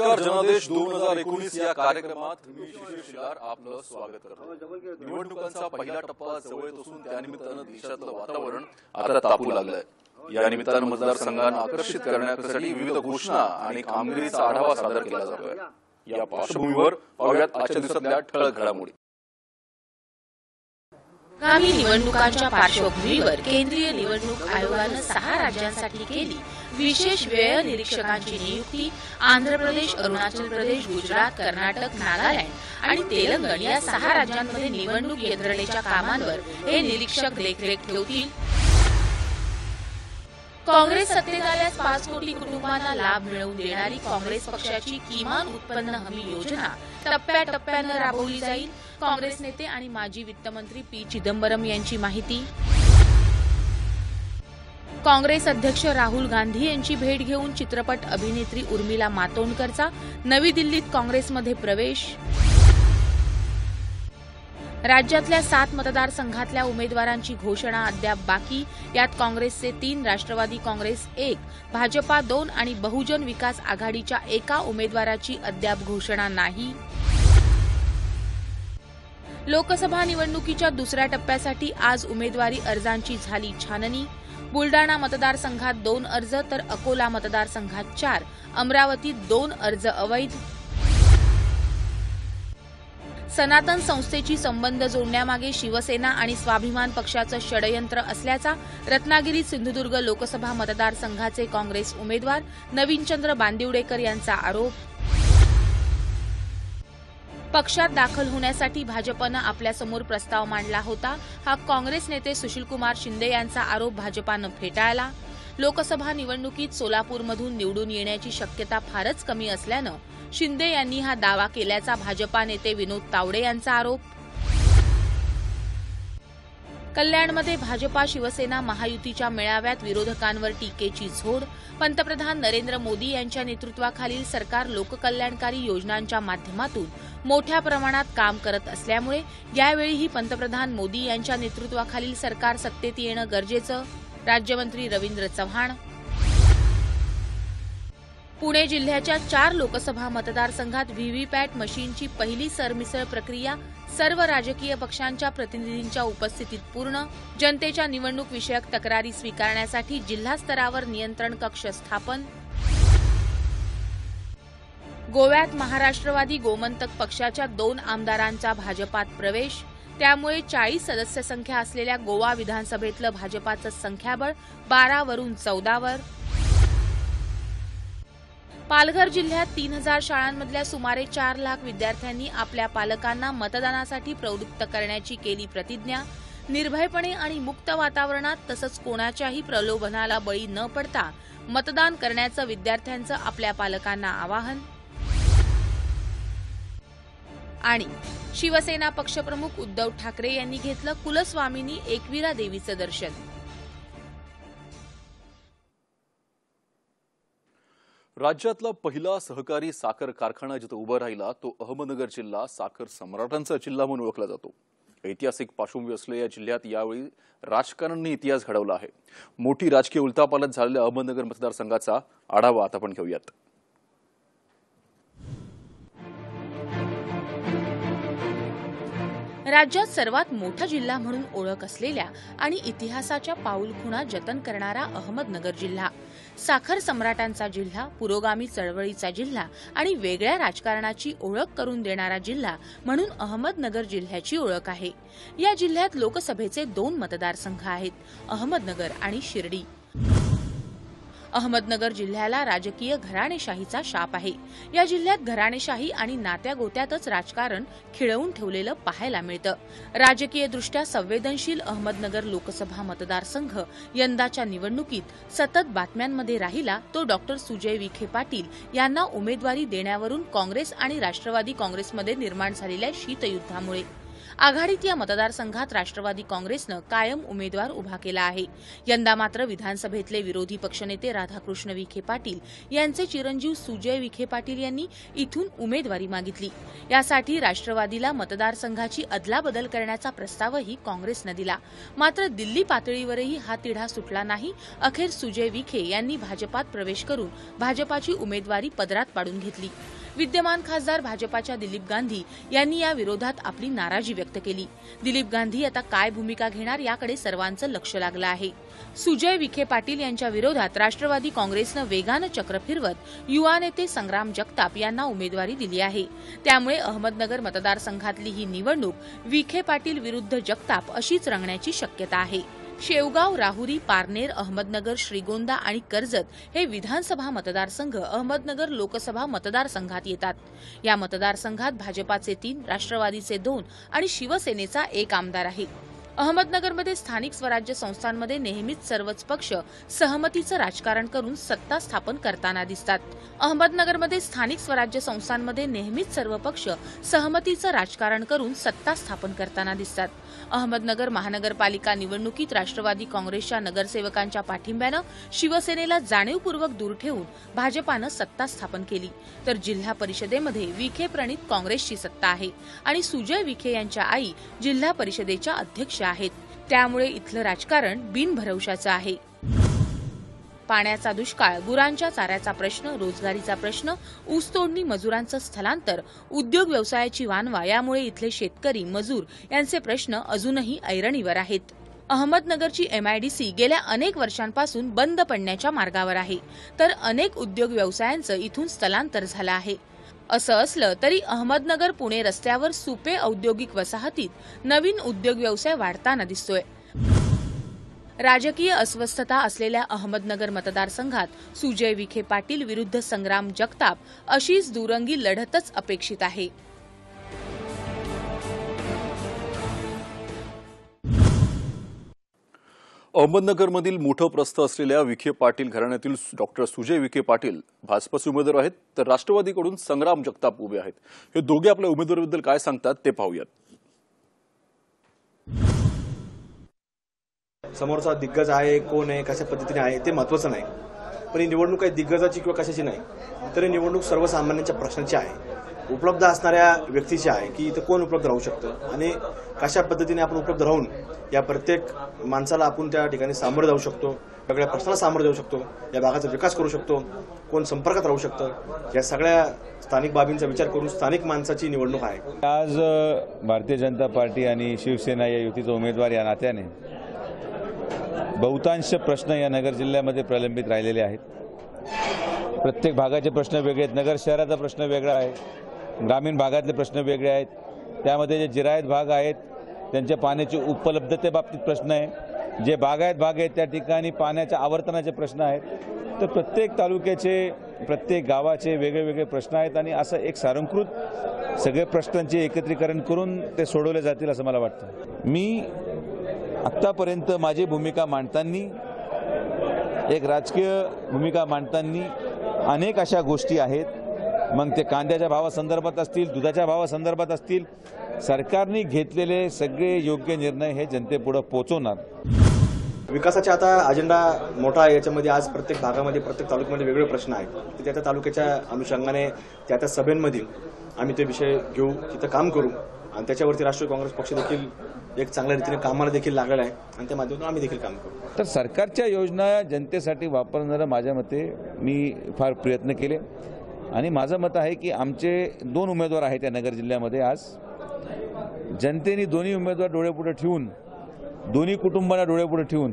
नमस्कार जनादेश दोन हजार एकोणीस या कार्यक्रमात मी शिशिर शिलार आपलं स्वागत करतो. निवडणुकांचा पहिला टप्पा जवळ येत असून त्यानिमित्तानं देशातलं वातावरण आता तापू लागलंय. या निमित्तानं मतदारसंघांना आकर्षित करण्यासाठी विविध घोषणा आणि कामगिरीचा आढावा सादर केला जातोय. या पार्श्वभूमीवर पाहूयात आजच्या दिवसातल्या ठळक घडामोडी. आगामी निवडणुकांच्या पार्श्वभूमीवर केंद्रीय निवडणूक आयोगानं सहा राज्यांसाठी केली विशेष व्यय निरीक्षकांची नियुक्ती आंध्र प्रदेश अरुणाचल प्रदेश गुजरात कर्नाटक नागालँड आणि तेलंगण या सहा राज्यांमध्ये निवडणूक यंत्रणेच्या कामांवर हे निरीक्षक देखरेख ठेवतील. काँग्रेस सत्तेत आल्यास पाच कोटी कुटुंबांना लाभ मिळवून देणारी काँग्रेस पक्षाची किमान उत्पन्न हमी योजना टप्प्याटप्प्यानं राबवली जाईल. काँग्रेस नेते आणि माजी वित्तमंत्री पी चिदंबरम यांची माहिती. काँग्रेस अध्यक्ष राहुल गांधी यांची भेट घेऊन चित्रपट अभिनेत्री उर्मिला मातोंडकरचा नवी दिल्लीत काँग्रेसमध्ये प्रवेश. राज्यातल्या सात मतदारसंघातल्या उमेदवारांची घोषणा अद्याप बाकी. यात काँग्रेसचे तीन राष्ट्रवादी काँग्रेस एक भाजपा दोन आणि बहुजन विकास आघाडीच्या एका उमेदवाराची अद्याप घोषणा नाही. लोकसभा निवडणुकीच्या दुसऱ्या टप्प्यासाठी आज उमेदवारी अर्जांची झाली छाननी. बुलडाणा मतदारसंघात दोन अर्ज तर अकोला मतदारसंघात चार. अमरावतीत दोन अर्ज अवैध. सनातन संस्थेची संबंध जोडण्यामागे शिवसेना आणि स्वाभिमान पक्षाचं षडयंत्र असल्याचा रत्नागिरी सिंधुदुर्ग लोकसभा मतदारसंघाचे काँग्रेस उमेदवार नवीनचंद्र बांदिवडेकर यांचा आरोप. पक्षात दाखल होण्यासाठी भाजपनं आपल्यासमोर प्रस्ताव मांडला होता. हा काँग्रेस नेते सुशीलकुमार शिंदे यांचा आरोप भाजपानं फेटाळला. लोकसभा निवडणुकीत सोलापूरमधून निवडून येण्याची शक्यता फारच कमी असल्यानं शिंदे यांनी हा दावा केल्याचा भाजपा नेते विनोद तावडे यांचा आरोप. कल्याणमध्ये भाजपा शिवसेना महायुतीच्या मेळाव्यात विरोधकांवर टीकेची झोड पंतप्रधान नरेंद्र मोदी यांच्या नेतृत्वाखालील सरकार लोककल्याणकारी योजनांच्या माध्यमातून मोठ्या प्रमाणात काम करत असल्यामुळे यावेळीही पंतप्रधान मोदी यांच्या नेतृत्वाखालील सरकार सत्तेत येणं गरजेचं. राज्यमंत्री रवींद्र चव्हाण. पुणे जिल्ह्याच्या चार लोकसभा मतदारसंघात व्हीव्हीपॅट मशीनची पहिली सरमिसळ प्रक्रिया सर्व राजकीय पक्षांच्या प्रतिनिधींच्या उपस्थितीत पूर्ण जनतेच्या निवडणूक विषयक तक्रारी स्वीकारण्यासाठी जिल्हा स्तरावर नियंत्रण कक्ष स्थापन. गोव्यात महाराष्ट्रवादी गोमंतक पक्षाच्या दोन आमदारांचा भाजपात प्रवेश. त्यामुळे चाळीस सदस्य संख्या असलेल्या गोवा विधानसभेतलं भाजपाचं संख्याबळ बारावरून चौदावर. पालघर जिल्ह्यात तीन हजार शाळांमधल्या सुमारे चार लाख विद्यार्थ्यांनी आपल्या पालकांना मतदानासाठी प्रवृत्त करण्याची केली प्रतिज्ञा. निर्भयपणे आणि मुक्त वातावरणात तसंच कोणाच्याही प्रलोभनाला बळी न पडता मतदान करण्याचं विद्यार्थ्यांचं आपल्या पालकांना आवाहन. आणि शिवसेना पक्षप्रमुख उद्धव ठाकरे यांनी घेतलं कुलस्वामिनी एकविरा देवीचं दर्शन. राज्यातला पहिला सहकारी साखर कारखाना जिथं उभा राहिला तो अहमदनगर जिल्हा साखर सम्राटांचा जिल्हा म्हणून ओळखला जातो. ऐतिहासिक पार्श्वभूमी असलेल्या या जिल्ह्यात यावेळी राजकारणांनी इतिहास घडवला आहे. मोठी राजकीय उलथापालथ झालेल्या अहमदनगर मतदारसंघाचा आढावा आता आपण घेऊयात. राज्यात सर्वात मोठा जिल्हा म्हणून ओळख असलेल्या आणि इतिहासाच्या पाऊलखुणा जतन करणारा अहमदनगर जिल्हा. साखर सम्राटांचा जिल्हा पुरोगामी चळवळीचा जिल्हा आणि वेगळ्या राजकारणाची ओळख करून देणारा जिल्हा म्हणून अहमदनगर जिल्ह्याची ओळख आहे. या जिल्ह्यात लोकसभेचे दोन मतदारसंघ आहेत अहमदनगर आणि शिर्डी. अहमदनगर जिल्ह्याला राजकीय घराणेशाहीचा शाप आहे. या जिल्ह्यात घराणेशाही आणि नात्या गोत्यातच राजकारण खिळवून ठेवलेलं पाहायला मिळतं. राजकीय दृष्ट्या संवेदनशील अहमदनगर लोकसभा मतदारसंघ यंदाच्या निवडणुकीत सतत बातम्यांमध्ये राहिला तो डॉक्टर सुजय विखे पाटील यांना उमेदवारी देण्यावरून काँग्रेस आणि राष्ट्रवादी काँग्रेसमध्ये निर्माण झालेल्या शीतयुद्धामुळे. आघाडीत या मतदारसंघात राष्ट्रवादी काँग्रेसनं कायम उमेदवार उभा केला आहे. यंदा मात्र विधानसभेतले विरोधी पक्षनेते राधाकृष्ण विखे पाटील यांचे चिरंजीव सुजय विखे पाटील यांनी इथून उमेदवारी मागितली. यासाठी राष्ट्रवादीला मतदारसंघाची अदलाबदल करण्याचा प्रस्तावही काँग्रेसनं दिला. मात्र दिल्ली पातळीवरही हा तिढा सुटला नाही. अखेर सुजय विखे यांनी भाजपात प्रवेश करून भाजपाची उमेदवारी पदरात पाडून घेतली. विद्यमान खासदार भाजपाच्या दिलीप गांधी यांनी या विरोधात आपली नाराजी व्यक्त केली. दिलीप गांधी आता काय भूमिका घेणार याकडे सर्वांचं लक्ष लागलं आहे. सुजय विखे पाटील यांच्या विरोधात राष्ट्रवादी काँग्रेसनं वेगानं चक्र फिरवत युवा नेते संग्राम जगताप यांना उमेदवारी दिली आहे. त्यामुळे अहमदनगर मतदारसंघातली ही निवडणूक विखे पाटील विरुद्ध जगताप अशीच रंगण्याची शक्यता आहे. शेवगाव राहुरी पारनेर अहमदनगर श्रीगोंदा आणि कर्जत हे विधानसभा मतदारसंघ अहमदनगर लोकसभा मतदारसंघात येतात. या मतदारसंघात भाजपाचे तीन राष्ट्रवादीचे दोन आणि शिवसेनेचा एक आमदार आहे. अहमदनगरमध्ये स्थानिक स्वराज्य संस्थांमध्ये नेहमीच सर्वच पक्ष सहमतीचं राजकारण करून सत्ता स्थापन करताना दिसतात. अहमदनगरमध्ये स्थानिक स्वराज्य संस्थांमध्ये नेहमीच सर्व पक्ष सहमतीचं राजकारण करून सत्ता स्थापन करताना दिसतात. अहमदनगर महानगरपालिका निवडणुकीत राष्ट्रवादी काँग्रेसच्या नगरसेवकांच्या पाठिंब्यानं शिवसेनेला जाणीवपूर्वक दूर ठेवून भाजपानं सत्ता स्थापन केली. तर जिल्हा परिषदेमध्ये विखे प्रणित काँग्रेसची सत्ता आहे आणि सुजय विखे यांच्या आई जिल्हा परिषदेच्या अध्यक्ष आहेत. त्यामुळे इथलं राजकारण बिनभरवशाचं आहे. पाण्याचा दुष्काळ गुरांच्या चाऱ्याचा प्रश्न रोजगारीचा प्रश्न ऊसतोडणी मजुरांचं स्थलांतर उद्योग व्यवसायाची वानवा यामुळे इथले शेतकरी मजूर यांचे प्रश्न अजूनही ऐरणीवर आहेत. अहमदनगरची एमआयडीसी गेल्या अनेक वर्षांपासून बंद पडण्याच्या मार्गावर आहे. तर अनेक उद्योग व्यवसायांचं इथून स्थलांतर झालं आहे. असं असलं तरी अहमदनगर पुणे रस्त्यावर सुपे औद्योगिक वसाहतीत नवीन उद्योग व्यवसाय वाढताना दिसतोय. राजकीय अस्वस्थता असलेल्या अहमदनगर मतदारसंघात सुजय विखे पाटील विरुद्ध संग्राम जगताप अशीच दुरंगी लढतच अपेक्षित आहे. अहमदनगरमधील मोठं प्रस्थ असलेल्या विखे पाटील घराण्यातील डॉक्टर सुजय विखे पाटील भाजपचे उमेदवार आहेत तर राष्ट्रवादीकडून संग्राम जगताप उभे आहेत. हे दोघे आपल्या उमेदवाराबद्दल काय सांगतात ते पाहूयात. समोरचा दिग्गज आहे कोण आहे कशा पद्धतीने आहे ते महत्वाचं नाही. पण ही निवडणूक काही दिग्गजाची किंवा कशाची नाही. तर ही निवडणूक सर्वसामान्यांच्या प्रश्नाची आहे. उपलब्ध असणाऱ्या व्यक्तीची आहे की इथं कोण उपलब्ध राहू शकतं? आणि कशा पद्धतीने आपण उपलब्ध राहून या प्रत्येक माणसाला आपण त्या ठिकाणी सामोरं जाऊ शकतो वेगळ्या प्रश्नाला सामोरं जाऊ शकतो या भागाचा विकास करू शकतो कोण संपर्कात राहू शकतं या सगळ्या स्थानिक बाबींचा विचार करून स्थानिक माणसाची निवडणूक आहे. आज भारतीय जनता पार्टी आणि शिवसेना या युतीचा उमेदवार या नात्याने बहुतांश प्रश्न या नगर जिल्ह्यामध्ये प्रलंबित राहिलेले आहेत. प्रत्येक भागाचे प्रश्न वेगळे आहेत. नगर शहराचा प्रश्न वेगळा आहे. ग्रामीण भागातले प्रश्न वेगळे आहेत. त्यामध्ये जे जिरायत भाग आहेत त्यांच्या पाण्याची उपलब्धतेबाबतीत प्रश्न आहे. जे बागायत भाग आहेत त्या ठिकाणी पाण्याच्या आवर्तनाचे प्रश्न आहेत. तर प्रत्येक तालुक्याचे प्रत्येक गावाचे वेगळे वेगळे प्रश्न आहेत आणि असं एक सारंकृत सगळे प्रश्नांचे एकत्रीकरण करून ते सोडवले जातील असं मला वाटतं. मी आत्तापर्यंत माझी भूमिका मांडताना एक राजकीय भूमिका मांडताना अनेक अशा गोष्टी आहेत. मग ते कांद्याच्या भावासंदर्भात असतील दुधाच्या भावासंदर्भात असतील सरकारने घेतलेले सगळे योग्य निर्णय हे जनतेपुढं पोहोचवणार विकासाचा आता अजेंडा मोठा आहे याच्यामध्ये आज प्रत्येक भागामध्ये प्रत्येक तालुक्यामध्ये वेगळे प्रश्न आहेत. ते त्या त्या तालुक्याच्या अनुषंगाने त्या त्या सभेंमधील आम्ही ते विषय घेऊ तिथं काम करू. आणि त्याच्यावरती राष्ट्रीय काँग्रेस पक्ष देखील एक चांगल्या रीतीने कामाला देखील लागलेला आहे आणि त्या माध्यमातून आम्ही देखील काम करू. तर सरकारच्या योजना जनतेसाठी वापरणारं माझ्या मते मी फार प्रयत्न केले. आणि माझं मत आहे की आमचे दोन उमेदवार आहेत या नगर जिल्ह्यामध्ये आज. जनतेने दोन्ही उमेदवार डोळेपुढे ठेवून दोन्ही कुटुंबांना डोळेपुढे ठेवून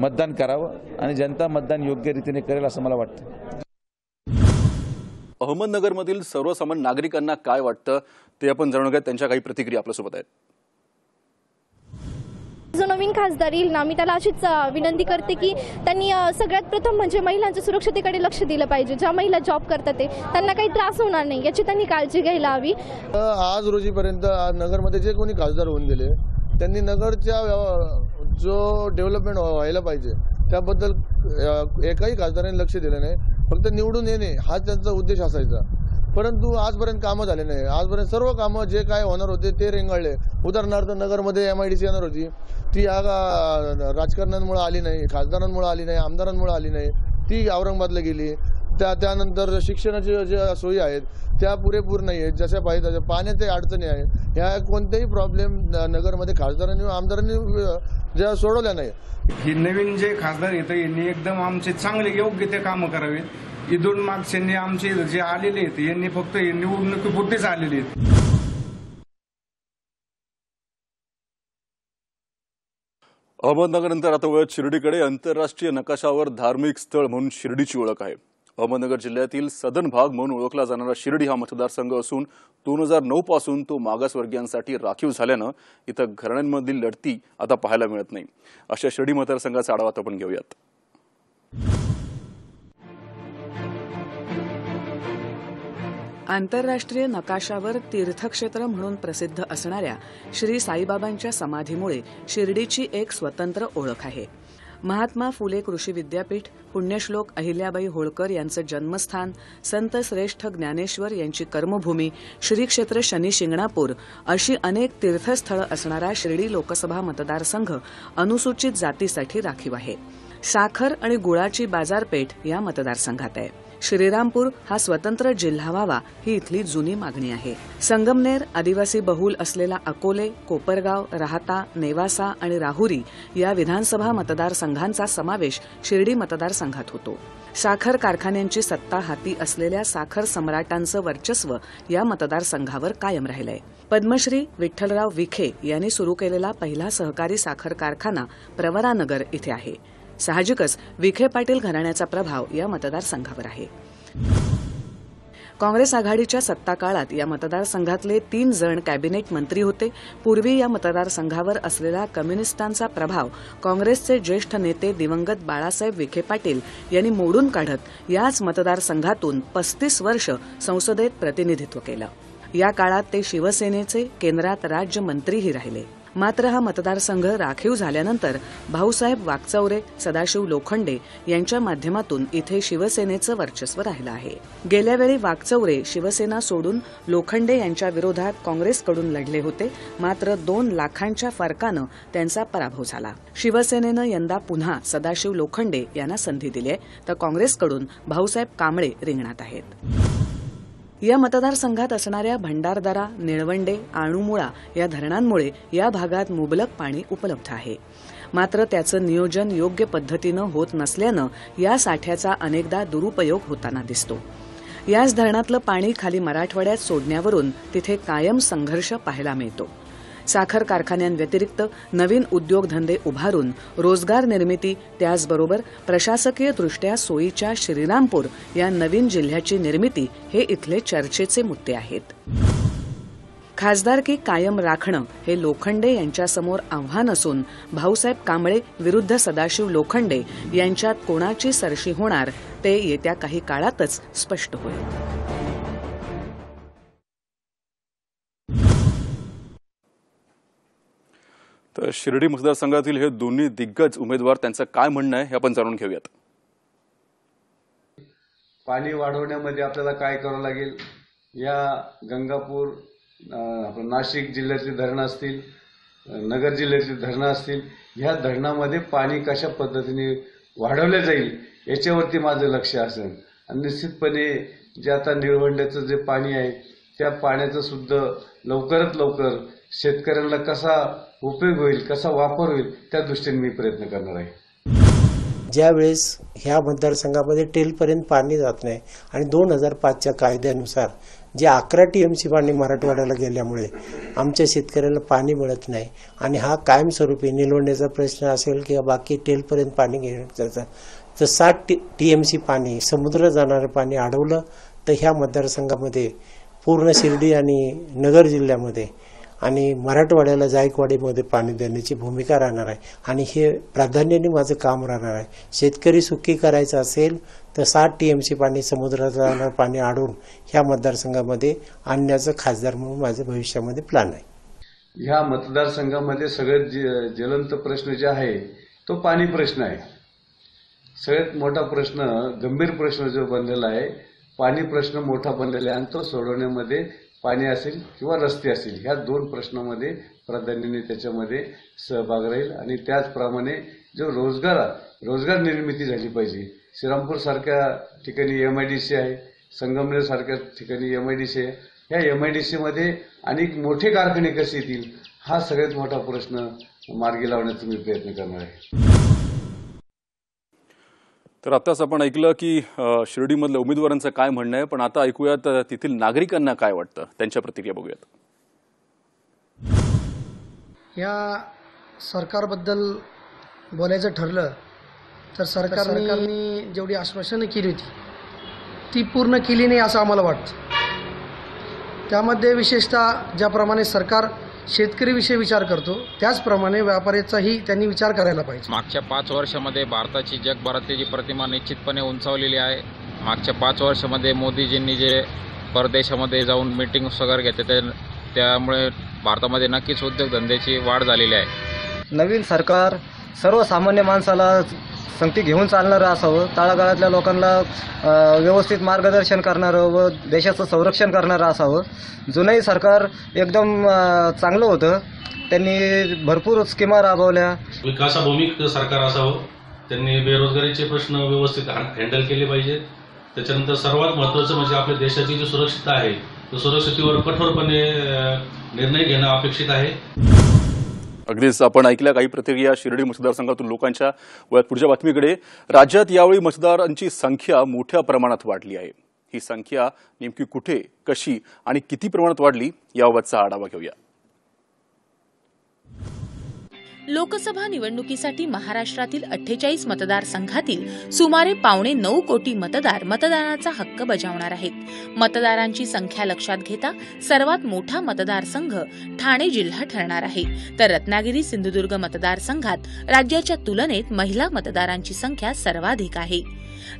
मतदान करावं आणि जनता मतदान योग्य रीतीने करेल असं मला वाटतं. अहमदनगरमधील सर्वसामान्य नागरिकांना काय वाटतं ते आपण जाणून घेत त्यांच्या काही प्रतिक्रिया आपल्यासोबत आहेत. जो नवीन खासदार येईल ना मी त्याला अशीच विनंती करते की त्यांनी सगळ्यात प्रथम म्हणजे महिलांच्या सुरक्षतेकडे लक्ष दिलं पाहिजे. ज्या महिला जॉब करतात ते त्यांना काही त्रास होणार नाही याची त्यांनी काळजी घ्यायला हवी. आज रोजीपर्यंत नगरमध्ये जे कोणी खासदार होऊन गेले त्यांनी नगरच्या जो डेव्हलपमेंट व्हायला पाहिजे त्याबद्दल एकाही खासदारांनी लक्ष दिलं नाही. फक्त निवडून येणे हाच त्यांचा उद्देश असायचा. परंतु आजपर्यंत कामं झाले नाही. आजपर्यंत सर्व कामं जे काय होणार होते ते रेंगाळले. उदाहरणार्थ नगरमध्ये एम आय डी सी येणार होती. ती या राजकारण्यांमुळे आली नाही खासदारांमुळे आली नाही आमदारांमुळे आली नाही. ती औरंगाबादला गेली. त्या त्यानंतर शिक्षणाच्या ज्या सोयी आहेत त्या पुरेपूर नाही आहेत. जशा पाहिजे तशा पाण्याच्या अडचणी आहेत. ह्या कोणत्याही प्रॉब्लेम नगरमध्ये खासदारांनी आमदारांनी ज्या सोडवल्या नाही. नवीन जे खासदार येतं यांनी एकदम आमचे चांगले योग्य ते कामं करावीत. इथून मागच्यांनी आमचे जे आलेले आहेत यांनी फक्त निवडणुकीपुरतेच आलेले आहेत. अहमदनगरनंतर आता वळत शिर्डीकडे आंतरराष्ट्रीय नकाशावर धार्मिक स्थळ म्हणून शिर्डीची ओळख आहे. अहमदनगर जिल्ह्यातील सदन भाग म्हणून ओळखला जाणारा शिर्डी हा मतदारसंघ असून दोन हजार नऊ पासून तो मागासवर्गीयांसाठी राखीव झाल्यानं इथं घराण्यांमधील लढती आता पाहायला मिळत नाही. अशा शिर्डी मतदारसंघाचा आढावा आपण घेऊयात. आंतरराष्ट्रीय नकाशावर तीर्थक्षेत्र म्हणून प्रसिद्ध असणाऱ्या श्री साईबाबांच्या समाधीमुळे शिर्डीची एक स्वतंत्र ओळख आहे. महात्मा फुले कृषी विद्यापीठ पुण्यश्लोक अहिल्याबाई होळकर यांचं जन्मस्थान संत श्रेष्ठ ज्ञानेश्वर यांची कर्मभूमी श्री क्षेत्र शनी शिंगणापूर अशी अनेक तीर्थस्थळं असणारा शिर्डी लोकसभा मतदारसंघ अनुसूचित जातीसाठी राखीव आहे. साखर आणि गुळाची बाजारपेठ या मतदारसंघात आहे. श्रीरामपूर हा स्वतंत्र जिल्हा व्हावा ही इथली जुनी मागणी आहे. संगमनेर आदिवासी बहुल असलेला अकोले कोपरगाव राहता नेवासा आणि राहुरी या विधानसभा मतदारसंघांचा समावेश शिर्डी मतदारसंघात होतो. साखर कारखान्यांची सत्ता हाती असलेल्या साखर सम्राटांचं वर्चस्व या मतदारसंघावर कायम राहिलंय. पद्मश्री विठ्ठलराव विखे यांनी सुरू केलेला पहिला सहकारी साखर कारखाना प्रवरानगर इथे आहे. साहजिकच विखे पाटील घराण्याचा प्रभाव या मतदारसंघावर आहे. काँग्रेस आघाडीच्या सत्ता काळात या मतदारसंघातले तीन जण कॅबिनेट मंत्री होते. पूर्वी या मतदारसंघावर असलेला कम्युनिस्टांचा प्रभाव काँग्रेसचे ज्येष्ठ नेते दिवंगत बाळासाहेब विखे पाटील यांनी मोडून काढत याच मतदारसंघातून पस्तीस वर्ष संसदेत प्रतिनिधित्व केलं. या काळात ते शिवसेनेचे केंद्रात राज्यमंत्रीही राहिले. मात्र हा मतदारसंघ राखीव झाल्यानंतर भाऊसाहेब वाकचौरे सदाशिव लोखंडे यांच्या माध्यमातून इथे शिवसेनेचं वर्चस्व राहिलं आहे. गेल्यावेळी वाकचौरे शिवसेना सोडून लोखंडे यांच्या विरोधात काँग्रेसकडून लढले होते. मात्र दोन लाखांच्या फरकानं त्यांचा पराभव झाला. शिवसेनेनं यंदा पुन्हा सदाशिव लोखंडे यांना संधी दिली आहे तर काँग्रेसकडून भाऊसाहेब कांबळे रिंगणात आहेत. या मतदारसंघात असणाऱ्या भंडारदरा निळवंडे आणुमुळा या धरणांमुळे या भागात मुबलक पाणी उपलब्ध आहे. मात्र त्याचं नियोजन योग्य पद्धतीनं होत नसल्यानं या साठ्याचा अनेकदा दुरुपयोग होताना दिसतो. याच धरणातलं पाणी खाली मराठवाड्यात सोडण्यावरून तिथे कायम संघर्ष पाहायला मिळतो. साखर कारखान्यांव्यतिरिक्त नवीन उद्योगधंदे उभारून रोजगार निर्मिती त्याचबरोबर प्रशासकीयदृष्ट्या सोयीच्या श्रीरामपूर या नवीन जिल्ह्याची निर्मिती हे इथले चर्चेचे मुद्दे आहेत. खासदारकी कायम राखणं हे लोखंडे यांच्यासमोर आव्हान असून भाऊसाहेब कांबळे विरुद्ध सदाशिव लोखंडे यांच्यात कोणाची सरशी होणार ते येत्या काही काळातच स्पष्ट होईल. तर शिर्डी मतदारसंघातील हे दोन्ही दिग्गज उमेदवार त्यांचं काय म्हणणं आहे हे आपण जाणून घेऊयात. पाणी वाढवण्यामध्ये आपल्याला काय करावं लागेल? या गंगापूर नाशिक जिल्ह्यातली धरणं असतील नगर जिल्ह्यातली धरणं असतील ह्या धरणामध्ये पाणी कशा पद्धतीने वाढवलं जाईल याच्यावरती माझं लक्ष असेल. आणि निश्चितपणे जे आता निळवंड्याचं जे पाणी आहे त्या पाण्याचं सुद्धा लवकरात लवकर शेतकऱ्यांना कसा उपयोग होईल कसा वापर होईल त्या दृष्टीने मी प्रयत्न करणार आहे. ज्यावेळेस ह्या मतदारसंघामध्ये टेलपर्यंत पाणी जात नाही आणि दोन हजार पाचच्या कायद्यानुसार जे अकरा टी एम सी पाणी मराठवाड्याला गेल्यामुळे आमच्या शेतकऱ्याला पाणी मिळत नाही आणि हा कायमस्वरूपी निलवण्याचा प्रश्न असेल किंवा बाकी टेलपर्यंत पाणी घेण्याचा तर साठ टी टी एम सी पाणी समुद्र जाणारं पाणी अडवलं तर ह्या मतदारसंघामध्ये पूर्ण शिर्डी आणि नगर जिल्ह्यामध्ये आणि मराठवाड्याला जायकवाडीमध्ये पाणी देण्याची भूमिका राहणार आहे. आणि हे प्राधान्याने माझं काम राहणार आहे. शेतकरी सुखी करायचं असेल तर साठ टी एम सी पाणी समुद्रात जाणारं पाणी आढळून ह्या मतदारसंघामध्ये आणण्याचं खासदार म्हणून माझं भविष्यामध्ये प्लॅन आहे. ह्या मतदारसंघामध्ये सगळ्यात ज- ज्वलंत प्रश्न जे आहे तो पाणी प्रश्न आहे. सगळ्यात मोठा प्रश्न गंभीर प्रश्न जो बनलेला आहे पाणी प्रश्न मोठा बनलेला आहे आणि तो सोडवण्यामध्ये पाणी असेल किंवा रस्ते असेल ह्या दोन प्रश्नामध्ये प्राधान्याने त्याच्यामध्ये सहभाग राहील आणि त्याचप्रमाणे जो रोजगार रोजगार निर्मिती झाली पाहिजे. श्रीरामपूर सारख्या ठिकाणी एम आय डी सी आहे संगमनेर सारख्या ठिकाणी एम आय डी सी आहे. ह्या एम आय डी सीमध्ये अनेक मोठे कारखाने कसे येतील हा सगळ्यात मोठा प्रश्न मार्गी लावण्याचा मी प्रयत्न करणार आहे. तर आताच आपण ऐकलं की शिर्डीमधल्या उमेदवारांचं काय म्हणणं आहे पण आता ऐकूयात तेथील नागरिकांना काय वाटतं? त्यांच्या प्रतिक्रिया बघूयात. या सरकारबद्दल बोलायचं ठरलं तर सरकारने जेवढी आश्वासनं केली होती ती पूर्ण केली नाही असं आम्हाला वाटतं. त्यामध्ये विशेषतः ज्याप्रमाणे सरकार शेतकरीविषयी विचार करतो त्याचप्रमाणे व्यापाऱ्याचाही त्यांनी विचार करायला पाहिजे. मागच्या पाच वर्षामध्ये भारताची जगभरातली जी प्रतिमा निश्चितपणे उंचावलेली आहे मागच्या पाच वर्षामध्ये मोदीजींनी जे परदेशामध्ये जाऊन मीटिंग्स वगैरे घेते ते त्यामुळे भारतामध्ये नक्कीच उद्योगधंद्याची वाढ झालेली आहे. नवीन सरकार सर्वसामान्य माणसाला संगती घेऊन चालणारं असावं तळागाळातल्या लोकांना व्यवस्थित मार्गदर्शन करणारं व देशाचं संरक्षण करणारं असावं. जुनंही सरकार एकदम चांगलं होतं. त्यांनी भरपूर स्कीमा राबवल्या. विकासाभूमिक सरकार असावं. त्यांनी बेरोजगारीचे प्रश्न व्यवस्थित हँडल केले पाहिजेत त्याच्यानंतर सर्वात महत्त्वाचं म्हणजे आपल्या देशाची जी सुरक्षितता आहे त्या सुरक्षितेवर कठोरपणे निर्णय घेणं अपेक्षित आहे. अगदीच आपण ऐकल्या काही प्रतिक्रिया शिर्डी मतदारसंघातून लोकांच्या वयात पुढच्या बातमीकडे. राज्यात यावेळी मतदारांची संख्या मोठ्या प्रमाणात वाढली आहे. ही संख्या नेमकी कुठे कशी आणि किती प्रमाणात वाढली याबाबतचा आढावा घेऊया. लोकसभा निवडणुकीसाठी महाराष्ट्रातील अठ्ठेचाळीस मतदारसंघातील सुमारे पावणे नऊ कोटी मतदार मतदानाचा हक्क बजावणार आहेत. मतदारांची संख्या लक्षात घेता सर्वात मोठा मतदारसंघ ठाणे जिल्हा ठरणार आहे. तर रत्नागिरी सिंधुदुर्ग मतदारसंघात राज्याच्या तुलनेत महिला मतदारांची संख्या सर्वाधिक आहे.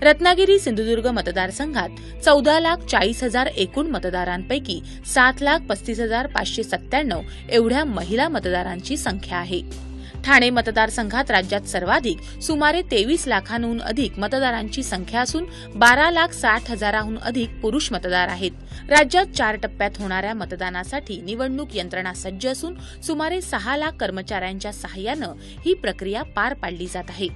रत्नागिरी सिंधुदुर्ग मतदारसंघात चौदा लाख चाळीस हजार एकूण मतदारांपैकी सात लाख पस्तीस हजार पाचशे सत्त्याण्णव एवढ्या महिला मतदारांची संख्या आहे. ठाणे मतदारसंघात राज्यात सर्वाधिक सुमारे तेवीस लाखांहून अधिक मतदारांची संख्या असून बारा लाख साठ हजाराहून अधिक पुरुष मतदार आहेत. राज्यात चार टप्प्यात होणाऱ्या मतदानासाठी निवडणूक यंत्रणा सज्ज असून सुमारे सहा लाख कर्मचाऱ्यांच्या सहाय्यानं ही प्रक्रिया पार पाडली जात आहे.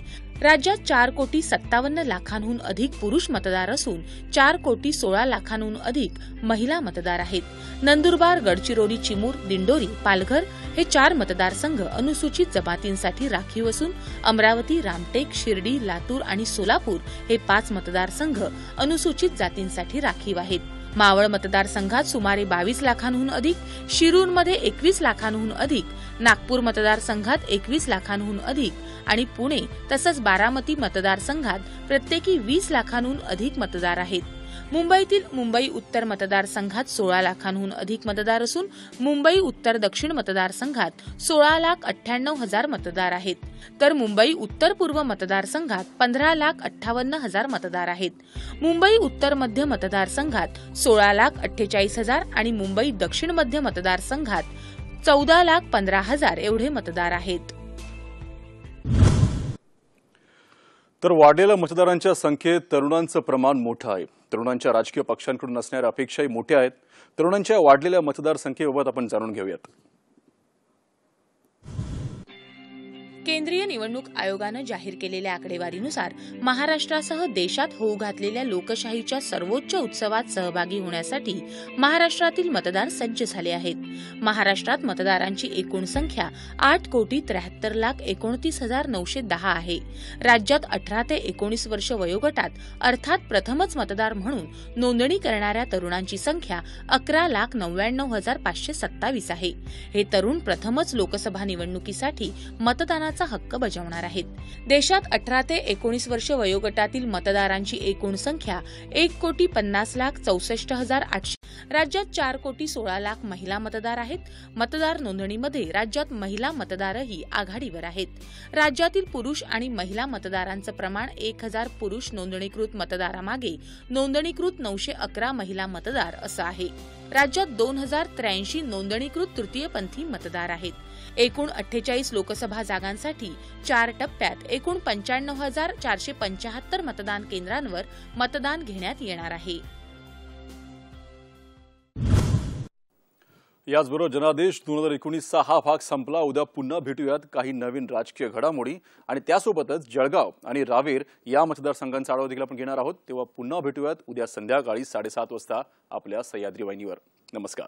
राज्यात चार कोटी सत्तावन्न लाखांहून अधिक पुरुष मतदार असून चार कोटी सोळा लाखांहून अधिक महिला मतदार आहेत. नंदुरबार गडचिरोली चिमूर दिंडोरी पालघर हे चार मतदारसंघ अनुसूचित जमातींसाठी राखीव असून अमरावती रामटेक शिर्डी लातूर आणि सोलापूर हे पाच मतदारसंघ अनुसूचित जातींसाठी राखीव आहेत. मावळ मतदारसंघात सुमारे बावीस लाखांहून अधिक शिरूरमध्ये एकवीस लाखांहून अधिक नागपूर मतदारसंघात एकवीस लाखांहून अधिक आणि पुणे तसंच बारामती मतदारसंघात प्रत्येकी वीस लाखांहून अधिक मतदार आहेत. मुंबईतील मुंबई उत्तर मतदारसंघात सोळा लाखांहून अधिक मतदार असून मुंबई उत्तर दक्षिण मतदारसंघात सोळा लाख अठ्ठ्याण्णव हजार मतदार आहेत. तर मुंबई उत्तर पूर्व मतदारसंघात पंधरा लाख अठ्ठावन्न हजार मतदार आहेत. मुंबई उत्तर मध्य मतदारसंघात सोळा लाख अठ्ठेचाळीस हजार आणि मुंबई दक्षिण मध्य मतदारसंघात चौदा लाख पंधरा हजार एवढे मतदार आहेत. तर वाढलेल्या मतदारांच्या संख्येत तरुणांचं प्रमाण मोठं आहे. तरुणांच्या राजकीय पक्षांकडून असणाऱ्या अपेक्षाही मोठ्या आहेत. तरुणांच्या वाढलेल्या मतदारसंख्येबाबत आपण जाणून घेऊयात. केंद्रीय निवडणूक आयोगानं जाहीर केलेल्या आकडेवारीनुसार महाराष्ट्रासह देशात होऊ घातलेल्या लोकशाहीच्या सर्वोच्च उत्सवात सहभागी होण्यासाठी महाराष्ट्रातील मतदार सज्ज झाले आहेत. महाराष्ट्रात मतदारांची एकूण संख्या आठ कोटी त्र्याहत्तर लाख एकोणतीस हजार नऊशे दहा आहे. राज्यात अठरा ते एकोणीस वर्ष वयोगटात अर्थात प्रथमच मतदार म्हणून नोंदणी करणाऱ्या तरुणांची संख्या अकरा लाख नव्याण्णव हजार पाचशे सत्तावीस आहे. हे तरुण प्रथमच लोकसभा निवडणुकीसाठी मतदानाचा हक्क बजावणार आहेत. देशात अठरा ते एकोणीस वर्ष वयोगटातील मतदारांची एकूण संख्या एक कोटी पन्नास लाख चौसष्ट हजार आठशे. राज्यात चार कोटी सोळा लाख महिला मतदार आहेत. मतदार नोंदणीमध्ये राज्यात महिला मतदारही आघाडीवर आहेत. राज्यातील पुरुष आणि महिला मतदारांचं प्रमाण एक हजार पुरुष नोंदणीकृत मतदारामागे नोंदणीकृत नऊशे अकरा महिला मतदार असं आहे. राज्यात दोन हजार त्र्याऐंशी नोंदणीकृत तृतीयपंथी मतदार आहेत. एकूण अठ्ठेचाळीस लोकसभा जागांसाठी चार टप्प्यात एकूण पंच्याण्णव हजार चारशे पंच्याहत्तर मतदान केंद्रांवर मतदान घेण्यात येणार आहे. याचबरोबर जनादेश दोन हजार एकोणीसचा हा भाग संपला. उद्या पुन्हा भेटूयात काही नवीन राजकीय घडामोडी. आणि त्यासोबतच जळगाव आणि रावेर या मतदारसंघांचा आढावा देखील आपण घेणार आहोत. तेव्हा पुन्हा भेटूयात उद्या संध्याकाळी साडेसात वाजता आपल्या सह्याद्री वाहिनीवर. नमस्कार.